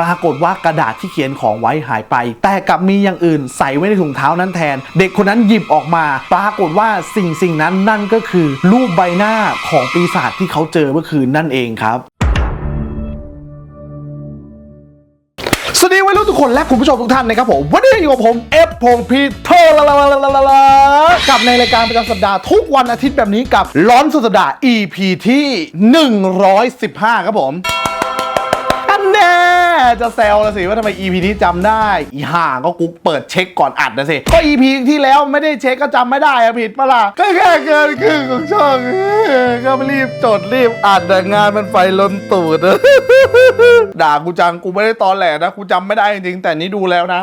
ปรากฏว่ากระดาษที่เขียนของไว้หายไป แต่กลับมีอย่างอื่นใส่ไว้ในถุงเท้านั้นแทน เด็กคนนั้นหยิบออกมา ปรากฏว่าสิ่งสิ่งนั้นนั่นก็คือ รูปใบหน้าของปีศาจที่เขาเจอเมื่อคืนนั่นเองครับสวัสดีวัยรุ่นทุกคนและคุณผู้ชมทุกท่านนะครับผมวันนี้อยู่กับผมเอฟพงพีเทอร์ลาลาลาลาลาลากับในรายการประจำสัปดาห์ทุกวันอาทิตย์แบบนี้กับร้อนสุดสัปดาห์ EP ที่ 115 ครับผมอันแน่ จะแซวละสิว่าทำไม EP นี้จำได้ อีห่าก็กุ๊กเปิดเช็คก่อนอัดนะสิ ก็ EP ที่แล้วไม่ได้เช็คก็จำไม่ได้อะผิดปะล่ะ ก็แค่เกินครึ่งของช่องก็รีบจดรีบอัดแต่งานมันไฟล้นตูดด่ากูจังกูไม่ได้ตอนแหลนะกูจำไม่ได้จริงๆแต่นี้ดูแล้วนะ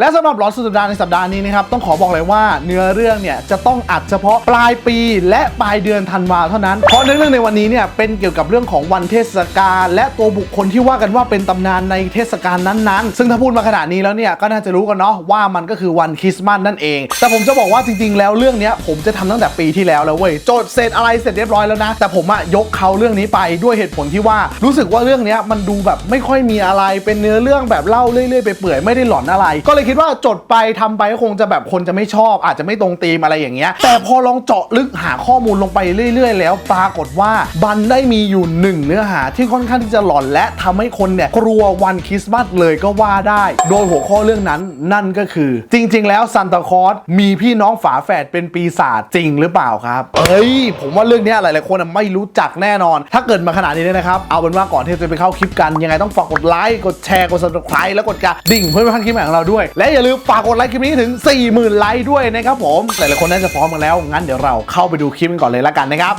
และสำหรับร้อนสุดสัปดาห์ในสัปดาห์นี้นะครับต้องขอบอกเลยว่าเนื้อเรื่องเนี่ยจะต้องอัดเฉพาะปลายปีและปลายเดือนธันวาเท่านั้น เพราะเนื้อเรื่องในวันนี้เนี่ยเป็นเกี่ยวกับเรื่องของวันเทศกาลและตัวบุคคลที่ว่ากันว่าเป็นตำนานในเทศกาลนั้นๆ ซึ่งถ้าพูดมาขนาดนี้แล้วเนี่ยก็น่าจะรู้กันเนาะว่ามันก็คือวันคริสต์มาสนั่นเอง แต่ผมจะบอกว่าจริงๆ แล้วเรื่องนี้ผมจะทำตั้งแต่ปีที่แล้วแล้วเว้ยโจทย์เสร็จอะไรเสร็จเรียบร้อยแล้วนะ แต่ผมอะยกเขาเรื่องนี้ไปด้วยเหตุผลที่ว่ารู้สึกว่าเรื่องนี้มันดูแบบไม่ค่อยมีอะไรเป็นเนื้อเรื่องแบบเล่าเรื่อยๆไปเปื่อยไม่ได้หลอนอะไรก็เลยคิดว่าจดไปทำไปก็คงจะแบบคนจะไม่ชอบ อาจจะไม่ตรงธีมอะไรอย่างเงี้ย แต่พอลองเจาะลึกหาข้อมูลลงไปเรื่อย ๆ แล้วปรากฏว่าบันได้มีอยู่หนึ่งเนื้อหาที่ค่อนข้างที่จะหลอนและทำให้คนเนี่ยกลัววันคริสต์มาสเลยก็ว่าได้ โดยหัวข้อเรื่องนั้นนั่นก็คือ จริง ๆ แล้วซันตาคอสมีพี่น้องฝาแฝดเป็นปีศาจจริงหรือเปล่าครับ เอ้ย ผมว่าเรื่องนี้หลาย ๆ คนไม่รู้จักแน่นอน ถ้าเกิดมาขนาดนี้เนี่ยนะครับ เอาเป็นว่าก่อนที่จะไปเข้าคลิปกันยังไงต้องฝากกดไลค์กดแชร์กด subscribe แล้วกดกระดิ่งเพื่อไม่พลาดคลิปใหม่ของเราด้วยและอย่าลืมฝากกดไลค์คลิปนี้ถึง 40,000 ไลค์ด้วยนะครับผมหลายๆคนน่าจะพร้อมกันแล้ว งั้นเดี๋ยวเราเข้าไปดูคลิปกันก่อนเลยละกันนะครับ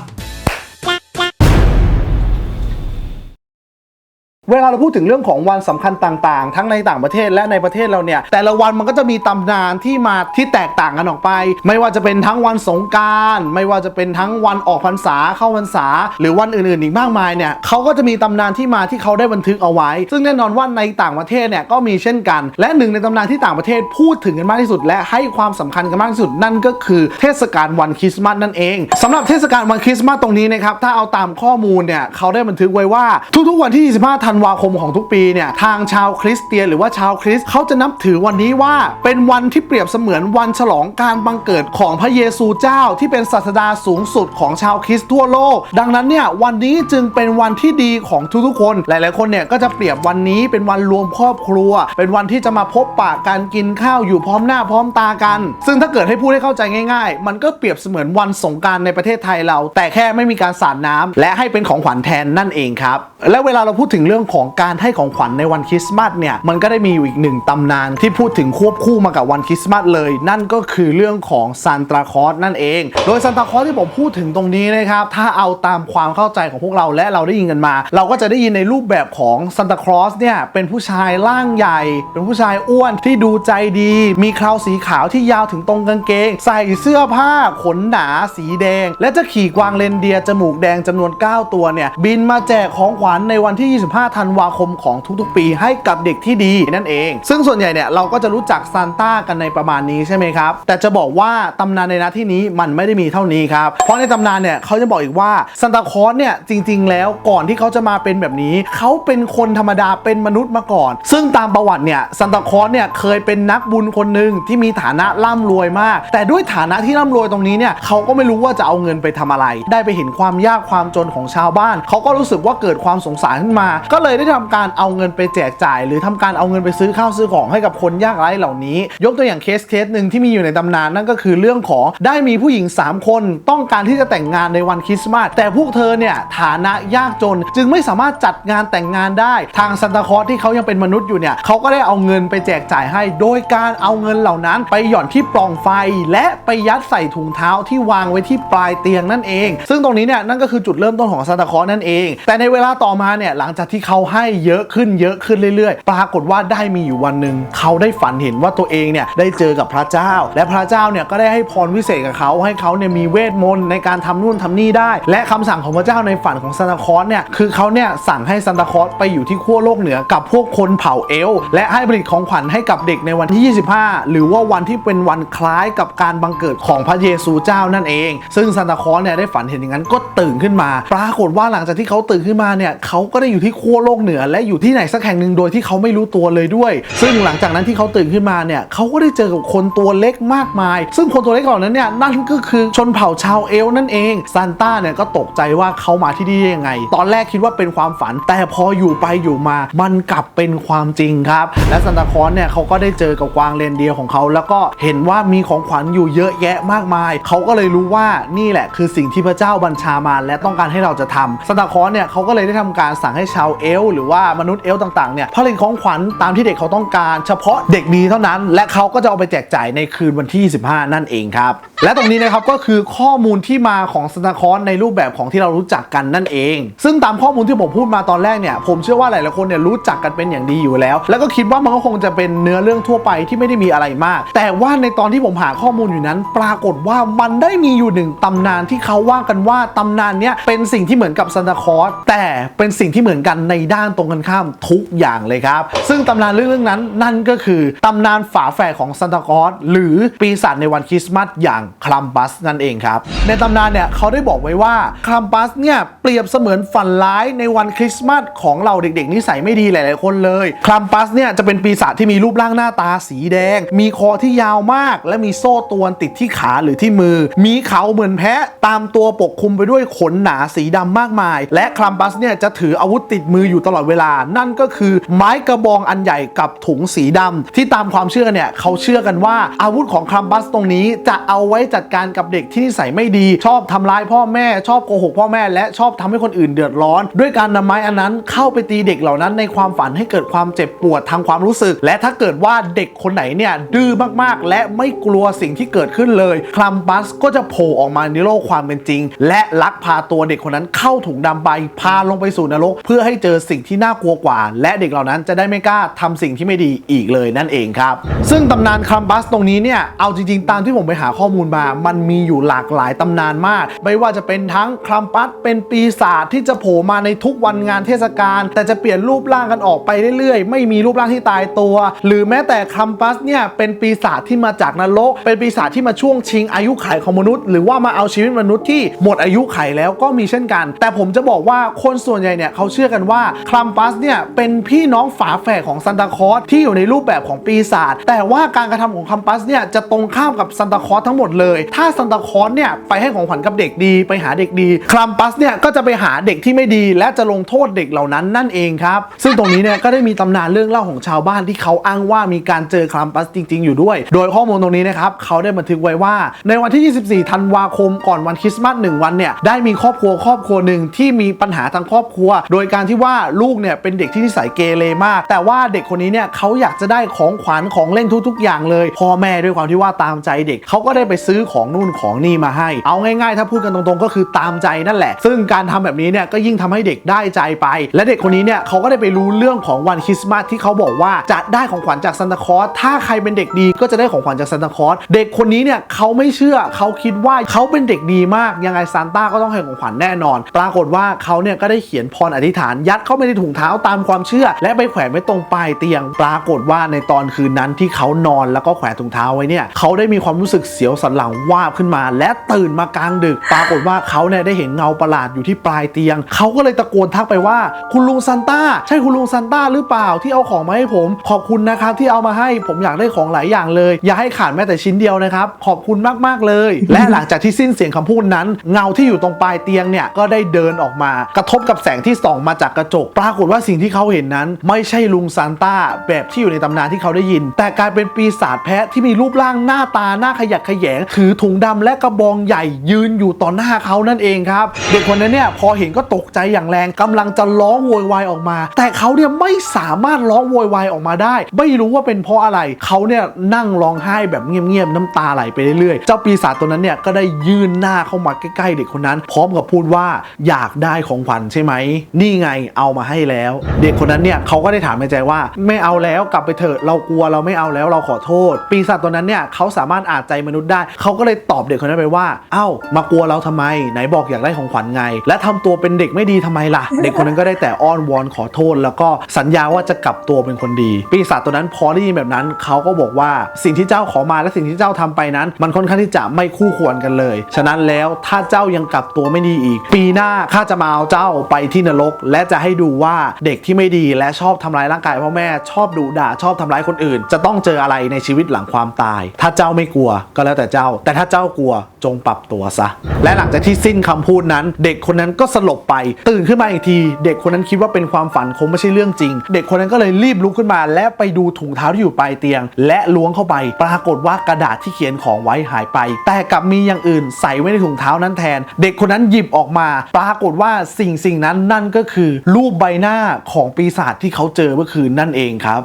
เวลาเราพูดถึงเรื่องของวันสำคัญต่างๆ ทั้งในต่างประเทศและในประเทศเราเนี่ย แต่ละวันมันก็จะมีตำนานที่มาที่แตกต่างกันออกไป ไม่ว่าจะเป็นทั้งวันสงการไม่ว่าจะเป็นทั้งวันออกพรรษาเข้าพรรษา หรือวันอื่นๆอีกมากมายเนี่ยเขาก็จะมีตำนานที่มาที่เขาได้บันทึกเอาไว้ ซึ่งแน่นอนว่าในต่างประเทศเนี่ยก็มีเช่นกัน และหนึ่งในตำนานที่ต่างประเทศพูดถึงกันมากที่สุด และให้ความสำคัญกันมากที่สุดนั่นก็คือเทศกาลวันคริสต์มาสนั่นเองสำหรับเทศกาลวันคริสต์มาสตรงนี้นะครับถ้าเอาตามข้อมูลเนี่ยเขาได้บันทึกไว้ว่าทุกๆวันที่ 25ธันวาคมของทุกปีเนี่ยทางชาวคริสเตียนหรือว่าชาวคริสเขาจะนับถือวันนี้ว่าเป็นวันที่เปรียบเสมือนวันฉลองการบังเกิดของพระเยซูเจ้าที่เป็นศาสดาสูงสุดของชาวคริสต์ทั่วโลก ดังนั้นเนี่ยวันนี้จึงเป็นวันที่ดีของทุกๆคน หลายๆคนเนี่ยก็จะเปรียบวันนี้เป็นวันรวมครอบครัว เป็นวันที่จะมาพบปะการกินข้าวอยู่พร้อมหน้าพร้อมตากัน ซึ่งถ้าเกิดให้พูดให้เข้าใจง่าย ๆ มันก็เปรียบเสมือนวันสงการในประเทศไทยเรา แต่แค่ไม่มีการสาดน้ำและให้เป็นของขวัญแทนนั่นเองครับและเวลาเราพูดถึงเรื่องของการให้ของขวัญในวันคริสต์มาสเนี่ยมันก็ได้มีอยู่อีกหนึ่งตำนานที่พูดถึงควบคู่มากับวันคริสต์มาสเลย นั่นก็คือเรื่องของซานตาคลอสนั่นเอง โดยซานตาคลอสที่ผมพูดถึงตรงนี้นะครับถ้าเอาตามความเข้าใจของพวกเราและเราได้ยินกันมา เราก็จะได้ยินในรูปแบบของซานตาคลอสเนี่ยเป็นผู้ชายร่างใหญ่ เป็นผู้ชายอ้วนที่ดูใจดี มีคราวสีขาวที่ยาวถึงตรงกางเกง ใส่เสื้อผ้าขนหนาสีแดง และจะขี่กวางเรนเดียจมูกแดงจำนวน 9 ตัวเนี่ยบินมาแจกของขวัญในวันที่ 25ธันวาคมของทุกๆ ปีให้กับเด็กที่ดีนั่นเอง ซึ่งส่วนใหญ่เนี่ยเราก็จะรู้จักซานต้ากันในประมาณนี้ใช่ไหมครับ แต่จะบอกว่าตำนานในนาที่นี้มันไม่ได้มีเท่านี้ครับ เพราะในตำนานเนี่ยเขาจะบอกอีกว่าซานตาคลอสเนี่ยจริง ๆ แล้วก่อนที่เขาจะมาเป็นแบบนี้ เขาเป็นคนธรรมดาเป็นมนุษย์มาก่อน ซึ่งตามประวัติเนี่ยซานตาคลอสเนี่ยเคยเป็นนักบุญคนหนึ่งที่มีฐานะร่ำรวยมาก แต่ด้วยฐานะที่ร่ำรวยตรงนี้เนี่ยเขาก็ไม่รู้ว่าจะเอาเงินไปทำอะไร ได้ไปเห็นความยากความจนของชาวบ้าน เขาก็รู้สึกว่าเกิดความสงสารขึ้นมาก็เลยได้ทำการเอาเงินไปแจกจ่าย หรือทำการเอาเงินไปซื้อข้าวซื้อของให้กับคนยากไร้เหล่านี้ ยกตัวอย่างเคสเคสหนึ่งที่มีอยู่ในตำนานนั่นก็คือเรื่องของได้มีผู้หญิง 3 คนต้องการที่จะแต่งงานในวันคริสต์มาสแต่พวกเธอเนี่ยฐานะยากจนจึงไม่สามารถจัดงานแต่งงานได้ ทางซันตาคอสที่เขายังเป็นมนุษย์อยู่เนี่ยเขาก็ได้เอาเงินไปแจกจ่ายให้ โดยการเอาเงินเหล่านั้น ไปหย่อนที่ปล่องไฟ และไปยัดใส่ถุงเท้าที่วางไว้ที่ปลายเตียงนั่นเอง ซึ่งตรงนี้เนี่ยนั่นก็คือจุดเริ่มต้นของซันตาคอสนั่นเอง แต่ในเวลาต่อมาเนี่ยหลังจากที่เขาาให้เยอะขึ้นเยอะขึ้นเรื่อยๆ ปรากฏว่าได้มีอยู่วันหนึ่งเขาได้ฝันเห็นว่าตัวเองเนี่ยได้เจอกับพระเจ้า และพระเจ้าเนี่ยก็ได้ให้พรวิเศษกับเขาให้เขาเนี่ยมีเวทมนต์ในการทำนู่นทำนี่ได้ และคำสั่งของพระเจ้าในฝันของซานตาคอสเนี่ยคือเขาเนี่ยสั่งให้ซานตาคอสไปอยู่ที่ขั้วโลกเหนือกับพวกคนเผ่าเอล และให้ผลิตของขวัญให้กับเด็กในวันที่ 25 หรือว่าวันที่เป็นวันคล้ายกับการบังเกิดของพระเยซูเจ้านั่นเอง ซึ่งซานตาคอสเนี่ยได้ฝันเห็นอย่างนั้นก็ตื่นขึ้นมา ปรากฏว่าหลังจากที่เขาตื่นขึ้นมาเนี่ยเขาก็ได้อยู่ที่ขั้วโลกเหนือและอยู่ที่ไหนสักแห่งหนึ่งโดยที่เขาไม่รู้ตัวเลยด้วย ซึ่งหลังจากนั้นที่เขาตื่นขึ้นมาเนี่ยเขาก็ได้เจอกับคนตัวเล็กมากมาย ซึ่งคนตัวเล็กเหล่านั้นเนี่ยนั่นก็คือชนเผ่าชาวเอลนั่นเองซานต้าเนี่ยก็ตกใจว่าเขามาที่นี่ยังไง ตอนแรกคิดว่าเป็นความฝัน แต่พออยู่ไปอยู่มา มันกลับเป็นความจริงครับ และซานตาคอสเนี่ยเขาก็ได้เจอกับกวางเรนเดียร์ของเขา แล้วก็เห็นว่ามีของขวัญอยู่เยอะแยะมากมาย เขาก็เลยรู้ว่านี่แหละคือสิ่งที่พระเจ้าบัญชามาและต้องการให้เราจะทำซานตาคอสเนี่ยเขาก็เลยได้ทำการสั่งให้ชาวเอลฟ์หรือว่ามนุษย์เอลฟ์ต่างๆเนี่ยผลิตของขวัญตามที่เด็กเขาต้องการ เฉพาะเด็กดีเท่านั้น และเขาก็จะเอาไปแจกจ่ายในคืนวันที่ 25 นั่นเองครับและตรงนี้นะครับก็คือข้อมูลที่มาของซานตาคลอสในรูปแบบของที่เรารู้จักกันนั่นเอง ซึ่งตามข้อมูลที่ผมพูดมาตอนแรกเนี่ยผมเชื่อว่าหลายๆคนเนี่ยรู้จักกันเป็นอย่างดีอยู่แล้ว แล้วก็คิดว่ามันก็คงจะเป็นเนื้อเรื่องทั่วไปที่ไม่ได้มีอะไรมาก แต่ว่าในตอนที่ผมหาข้อมูลอยู่นั้น ปรากฏว่ามันได้มีอยู่หนึ่งตำนานที่เขาว่ากันว่าตำนานเนี้ยเป็นสิ่งที่เหมือนกับซานตาคลอสแต่เป็นสิ่งที่เหมือนกันในด้านตรงกันข้ามทุกอย่างเลยครับ ซึ่งตำนานเรื่องนั้นนั่นก็คือตำนานฝาแฝดของซานตาคอสหรือปีศาจในวันคริสต์มาสอย่างคลัมปัสนั่นเองครับ ในตำนานเนี่ยเขาได้บอกไว้ว่าคลัมปัสเนี่ยเปรียบเสมือนฝันร้ายในวันคริสต์มาสของเราเด็กๆนิสัยไม่ดีหลายๆคนเลยคลัมปัสเนี่ยจะเป็นปีศาจที่มีรูปร่างหน้าตาสีแดง มีคอที่ยาวมาก และมีโซ่ตวนติดที่ขาหรือที่มือ มีเขาเหมือนแพะตามตัวปกคลุมไปด้วยขนหนาสีดำมากมาย และคลัมปัสเนี่ยจะถืออาวุธติดมืออยู่ตลอดเวลา นั่นก็คือไม้กระบองอันใหญ่กับถุงสีดำที่ตามความเชื่อเนี่ยเขาเชื่อกันว่าอาวุธของคลัมปัสตรงนี้จะเอาไว้ว้จัดการกับเด็กที่นิสัยไม่ดี ชอบทำร้ายพ่อแม่ชอบโกหกพ่อแม่ และชอบทำให้คนอื่นเดือดร้อน ด้วยการนำไม้อันนั้นเข้าไปตีเด็กเหล่านั้นในความฝันให้เกิดความเจ็บปวดทางความรู้สึก และถ้าเกิดว่าเด็กคนไหนเนี่ยดื้อมากๆ และไม่กลัวสิ่งที่เกิดขึ้นเลยคลัมปัสก็จะโผล่ออกมาในโลกความเป็นจริง และลักพาตัวเด็กคนนั้นเข้าถุงดำไปพาลงไปสู่นรก เพื่อให้เจอสิ่งที่น่ากลัวกว่า และเด็กเหล่านั้นจะได้ไม่กล้าทำสิ่งที่ไม่ดีอีกเลยนั่นเองครับ ซึ่งตำนานคลัมปัสตรงนี้เนี่ยเอาจริงๆตามที่ผมไปหาข้อมูลมา มันมีอยู่หลากหลายตำนานมาก ไม่ว่าจะเป็นทั้งคลัมปัสเป็นปีศาจที่จะโผล่มาในทุกวันงานเทศกาลแต่จะเปลี่ยนรูปร่างกันออกไปเรื่อยๆ ไม่มีรูปร่างที่ตายตัว หรือแม้แต่คลัมปัสเนี่ยเป็นปีศาจที่มาจากนรก เป็นปีศาจที่มาช่วงชิงอายุขัยของมนุษย์ หรือว่ามาเอาชีวิตมนุษย์ที่หมดอายุขัยแล้วก็มีเช่นกัน แต่ผมจะบอกว่าคนส่วนใหญ่เนี่ยเขาเชื่อกันว่าคลัมปัสเนี่ยเป็นพี่น้องฝาแฝดของซันตาคอสที่อยู่ในรูปแบบของปีศาจแต่ว่าการกระทำของคลัมปัสเนี่ยจะตรงข้ามกับซันตาคอสทั้งหมดเลย ถ้าซันตาคอสเนี่ยไปให้ของขวัญกับเด็กดีไปหาเด็กดีคลัมปัสเนี่ยก็จะไปหาเด็กที่ไม่ดี และจะลงโทษเด็กเหล่านั้นนั่นเองครับ ซึ่งตรงนี้เนี่ยก็ได้มีตำนานเรื่องเล่าของชาวบ้านที่เขาอ้างว่ามีการเจอคลัมปัสจริง ๆ อยู่ด้วย โดยข้อมูลตรงนี้นะครับเขาได้บันทึกไว้ว่า ในวันที่ 24 ธันวาคมก่อนวันคริสต์มาสหนึ่งวันเนี่ยได้มีครอบครัวครอบครัวหนึ่งที่มีปัญหาทางครอบครัว โดยการที่ว่าลูกเนี่ยเป็นเด็กที่นิสัยเกเรมาก แต่ว่าเด็กคนนี้เนี่ยเขาอยากจะได้ของขวัญของเล่นทุกๆ อย่างเลยพ่อแม่ด้วยความที่ว่าตามใจเด็กเขาก็ได้ไปซื้อของนู่นของนี่มาให้ เอาง่ายๆ ถ้าพูดกันตรงๆ ก็คือตามใจนั่นแหละ ซึ่งการทำแบบนี้เนี่ยก็ยิ่งทำให้เด็กได้ใจไป และเด็กคนนี้เนี่ยเขาก็ได้ไปรู้เรื่องของวันคริสต์มาสที่เขาบอกว่าจะได้ของขวัญจากซันตาคลอสถ้าใครเป็นเด็กดีก็จะได้ของขวัญจากซันตาคลอสเด็กคนนี้เนี่ยเขาไม่เชื่อเขาคิดว่าเขาเป็นเด็กดีมากยังไงซานต้าก็ต้องให้ของขวัญแน่นอน ปรากฏว่าเขาเนี่ยก็ได้เขียนพรอธิษฐาน ยัดเข้าไปในถุงเท้าตามความเชื่อ และไปแขวนไว้ตรงปลายเตียง ปรากฏว่าในตอนคืนนั้นที่เขานอนแล้วก็แขวนถุงเท้าไว้เนี่ยเขาได้มีความรู้สึกเสียวสันหลังวาบขึ้นมา และตื่นมากลางดึก ปรากฏว่าเขาเนี่ยได้เห็นเงาประหลาดอยู่ที่ปลายเตียง เขาก็เลยตะโกนทักไปว่า คุณลุงซันต้าใช่คุณลุงซันต้าหรือเปล่าที่เอาของมาให้ผม ขอบคุณนะครับที่เอามาให้ผมอยากได้ของหลายอย่างเลย อย่าให้ขาดแม้แต่ชิ้นเดียวนะครับขอบคุณมากๆเลย และหลังจากที่สิ้นเสียงคำพูดนั้น เงาที่อยู่ตรงปลายเตียงเนี่ยก็ได้เดินออกมากระทบกับแสงที่ส่องมาจากกระจก ปรากฏว่าสิ่งที่เขาเห็นนั้น ไม่ใช่ลุงซานต้าแบบที่อยู่ในตำนานที่เขาได้ยิน แต่กลายเป็นปีศาจแพะที่มีรูปร่างหน้าตาหน้าขยักขยงถือถุงดำและกระบองใหญ่ยืนอยู่ต่อหน้าเขานั่นเองครับ เด็กคนนั้นเนี่ยพอเห็นก็ตกใจอย่างแรงกำลังจะร้องโวยวายออกมา แต่เขาเนี่ยไม่สามารถร้องโวยวายออกมาได้ ไม่รู้ว่าเป็นเพราะอะไรเขาเนี่ยนั่งร้องไห้แบบเงียบๆน้ำตาไหลไปเรื่อยๆ เจ้าปีศาจตัวนั้นเนี่ยก็ได้ยื่นหน้าเข้ามาใกล้ๆเด็กคนนั้น พร้อมกับพูดว่าอยากได้ของขวัญใช่ไหม นี่ไงเอามาให้แล้ว เด็กคนนั้นเนี่ยเขาก็ได้ถามในใจว่า ไม่เอาแล้วกลับไปเถอะเรากลัวเราไม่เอาแล้วเราขอโทษ ปีศาจตัวนั้นเนี่ยเขาสามารถอ่านใจมนุษย์ได้เขาก็เลยตอบเด็กคนนั้นไปว่า เอ้า มากลัวเราทำไม ไหนบอกอยากได้ของขวัญไง และทำตัวเป็นเด็กไม่ดีทำไมล่ะ เด็กคนนั้นก็ได้แต่อ้อนวอนขอโทษ แล้วก็สัญญาว่าจะกลับตัวเป็นคนดี ปีศาจตัวนั้นพอได้ยินแบบนั้นเขาก็บอกว่าสิ่งที่เจ้าขอมาและสิ่งที่เจ้าทำไปนั้น มันค่อนข้างที่จะไม่คู่ควรกันเลย ฉะนั้นแล้วถ้าเจ้ายังกลับตัวไม่ดีอีก ปีหน้าข้าจะมาเอาเจ้าไปที่นรก และจะให้ดูว่าเด็กที่ไม่ดีและชอบทำร้ายร่างกายพ่อแม่ชอบดุด่าชอบทำร้ายคนอื่น จะต้องเจออะไรในชีวิตหลังความตาย ถ้าเจ้าไม่กลัวก็แล้วแต่เจ้า แต่ถ้าเจ้ากลัวจงปรับตัวซะ และหลังจากที่สิ้นคำพูดนั้น เด็กคนนั้นก็สลบไป ตื่นขึ้นมาอีกที เด็กคนนั้นคิดว่าเป็นความฝันคงไม่ใช่เรื่องจริง เด็กคนนั้นก็เลยรีบลุกขึ้นมา และไปดูถุงเท้าที่อยู่ปลายเตียง และล้วงเข้าไป ปรากฏว่ากระดาษที่เขียนของไว้หายไป แต่กลับมีอย่างอื่นใส่ไว้ในถุงเท้านั้นแทน เด็กคนนั้นหยิบออกมา ปรากฏว่าสิ่งสิ่งนั้นนั่นก็คือ รูปใบหน้าของปีศาจที่เขาเจอเมื่อคืนนั่นเองครับ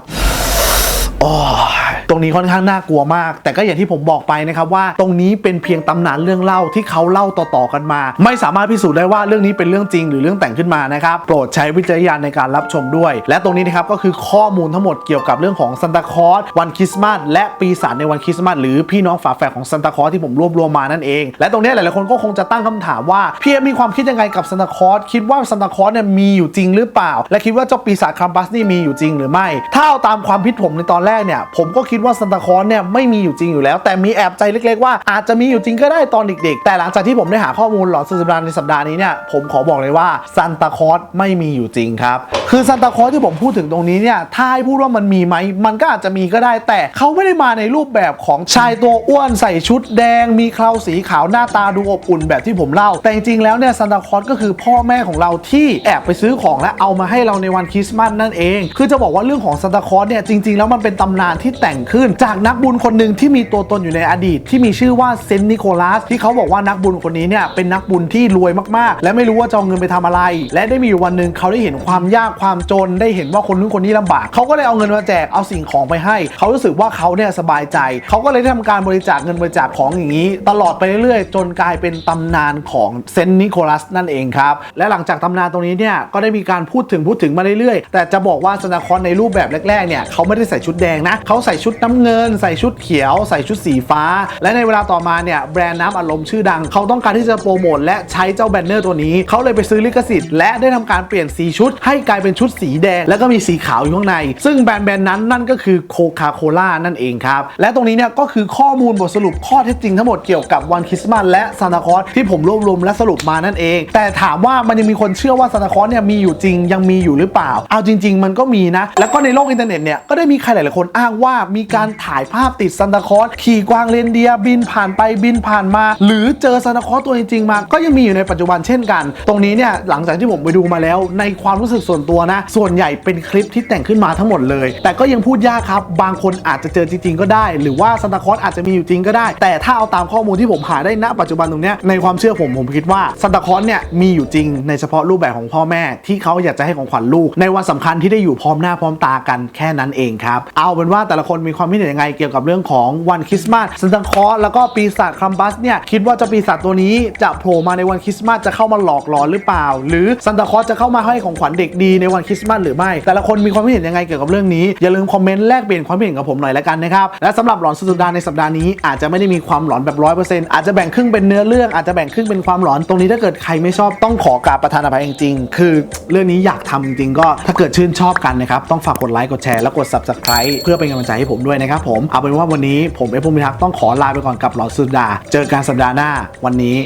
อ้ย ตรงนี้ค่อนข้างน่ากลัวมาก แต่ก็อย่างที่ผมบอกไปนะครับว่าตรงนี้เป็นเพียงตำนานเรื่องเล่าที่เขาเล่าต่อๆกันมา ไม่สามารถพิสูจน์ได้ว่าเรื่องนี้เป็นเรื่องจริงหรือเรื่องแต่งขึ้นมานะครับโปรดใช้วิจารณญาณในการรับชมด้วย และตรงนี้นะครับก็คือข้อมูลทั้งหมดเกี่ยวกับเรื่องของซันตาคอสวันคริสต์มาสและปีศาจในวันคริสต์มาสหรือพี่น้องฝาแฝดของซันตาคอสที่ผมรวบรวมมานั่นเอง และตรงนี้หลายๆคนก็คงจะตั้งคำถามว่าพี่มีความคิดยังไงกับซันตาคอสคิดว่าซันตาคอสเนี่ยมีอยู่จริงหรือเปล่า และคิดว่าเจ้าปีศาจครัมบัสนี่มีอยู่จริงหรือไม่ ถ้าเอาตามความคิดผมในตอนแรกเนี่ยผมก็คิดว่าซันตาคอสเนี่ยไม่มีอยู่จริงอยู่แล้ว แต่มีแอบใจเล็ก ๆ ว่าอาจจะมีอยู่จริงก็ได้ตอนเด็ก ๆ แต่หลังจากที่ผมได้หาข้อมูลหลอนสุดสัปดาห์ในสัปดาห์นี้เนี่ยผมขอบอกเลยว่าซันตาคอสไม่มีอยู่จริงครับคือซันตาคอสที่ผมพูดถึงตรงนี้เนี่ยถ้าให้พูดว่ามันมีไหมมันก็อาจจะมีก็ได้ แต่เขาไม่ได้มาในรูปแบบของชายตัวอ้วนใส่ชุดแดง มีเคราสีขาวหน้าตาดูอบอุ่นแบบที่ผมเล่า แต่จริงๆแล้วเนี่ยซันตาคอสก็คือพ่อแม่ของเราที่แอบไปซื้อของและเอามาให้เราในวันคริสต์มาสนั่นเอง คือจะบอกว่าเรื่องของซันตาคอสเนี่ยจริง ๆ แล้วมันเป็นตำนานที่แต่งขึ้น จากนักบุญคนหนึ่งที่มีตัวตนอยู่ในอดีต ที่มีชื่อว่าเซนต์นิโคลัส ที่เขาบอกว่านักบุญคนนี้เนี่ยเป็นนักบุญที่รวยมากๆ และไม่รู้ว่าจะเอาเงินไปทำอะไร และได้มีอยู่วันหนึ่งเขาได้เห็นความยากความจนได้เห็นว่าคนนู้นคนนี้ลำบากเขาก็เลยเอาเงินมาแจกเอาสิ่งของไปให้ เขารู้สึกว่าเขาเนี่ยสบายใจ เขาก็เลยได้ทำการบริจาคเงินบริจาคของอย่างนี้ ตลอดไปเรื่อยๆ จนกลายเป็นตำนานของเซนต์นิโคลัสนั่นเองครับและหลังจากตำนานตรงนี้เนี่ยก็ได้มีการพูดถึงพูดถึงมาเรื่อยๆ แต่จะบอกว่าซานตาคลอสในรูปแบบแรกๆเนี่ยเขาไม่ได้ใส่ชุดแดงนะเขาใส่ชุดน้ำเงิน ใส่ชุดเขียว ใส่ชุดสีฟ้า และในเวลาต่อมาเนี่ยแบรนด์น้ำอารมณ์ชื่อดัง เขาต้องการที่จะโปรโมทและใช้เจ้าแบนเนอร์ตัวนี้ เขาเลยไปซื้อลิขสิทธิ์ และได้ทำการเปลี่ยนสีชุด ให้กลายเป็นชุดสีแดง แล้วก็มีสีขาวอยู่ข้างใน ซึ่งแบรนด์แบรนด์นั้นนั่นก็คือโคคาโคล่านั่นเองครับ และตรงนี้เนี่ยก็คือข้อมูลบทสรุปข้อเท็จจริงทั้งหมดเกี่ยวกับวันคริสต์มาสและซานตาคลอสที่ผมรวบรวมและสรุปมานั่นเอง แต่ถามว่ามันยังมีคนเชื่อว่าซานตาคลอสเนี่ยมีอยู่จริงยังมีอยู่หรือเปล่า เอาจริง ๆ มันก็มีนะ แล้วก็ในโลกอินเทอร์เน็ตเนี่ยก็ได้มีใครหลายๆคนอ้างว่ามีีการถ่ายภาพติดซานตาคอสขี่กวางเรนเดียบินผ่านไปบินผ่านมา หรือเจอซานตาคอสตัวจริงๆมา ก็ยังมีอยู่ในปัจจุบันเช่นกัน ตรงนี้เนี่ยหลังจากที่ผมไปดูมาแล้ว ในความรู้สึกส่วนตัวนะ ส่วนใหญ่เป็นคลิปที่แต่งขึ้นมาทั้งหมดเลย แต่ก็ยังพูดยากครับบางคนอาจจะเจอจริงๆก็ได้ หรือว่าซานตาคอสอาจจะมีอยู่จริงก็ได้ แต่ถ้าเอาตามข้อมูลที่ผมหาได้ณปัจจุบันตรงนี้ในความเชื่อผมผมคิดว่าซานตาคอสเนี่ยมีอยู่จริง ในเฉพาะรูปแบบของพ่อแม่ที่เขาอยากจะให้ของขวัญลูก ในวันสำคัญที่ได้อยู่พร้อมหน้าพร้อมตากันแค่นั้นเองครับเอาเป็นว่าแต่ละคนมีีความคิดเห็นยังไงเกี่ยวกับเรื่องของวันคริสต์มาสซานตาคลอสแล้วก็ปีศาจครัมบัสเนี่ยคิดว่าเจ้าปีศาจตัวนี้จะโผล่มาในวันคริสต์มาสจะเข้ามาหลอกหลอนหรือเปล่า หรือซานตาคลอสจะเข้ามาให้ของขวัญเด็กดีในวันคริสต์มาสหรือไม่ แต่ละคนมีความคิดเห็นยังไงเกี่ยวกับเรื่องนี้อย่าลืมคอมเมนต์แลกเปลี่ยนความคิดเห็นกับผมหน่อยละกันนะครับและสำหรับหลอนสุดสัปดาห์ในสัปดาห์นี้อาจจะไม่ได้มีความหลอนแบบร้อยเปอร์เซ็นต์อาจจะแบ่งครึ่งเป็นเนื้อเรื่องอาจจะแบ่งครึ่งเป็นความหลอนตรงนี้ถ้าเกิดใครไม่ชอบต้องขอกราบประทานอภัยจริงๆคือเรื่องนี้อยากทำจริงก็ถ้าเกิดชื่นชอบกันนะครับต้องฝากกดไลค์กดแชร์และกด subscribe เพื่อเป็นกำลังใจให้ผมด้วยนะครับผมเอาเป็นว่าวันนี้ผมเอฟพูมิทักษ์ต้องขอลาไปก่อนกับหลอดสุดดา เจอกันสัปดาห์หน้าวันนี้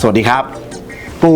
สวัสดีครับ ปู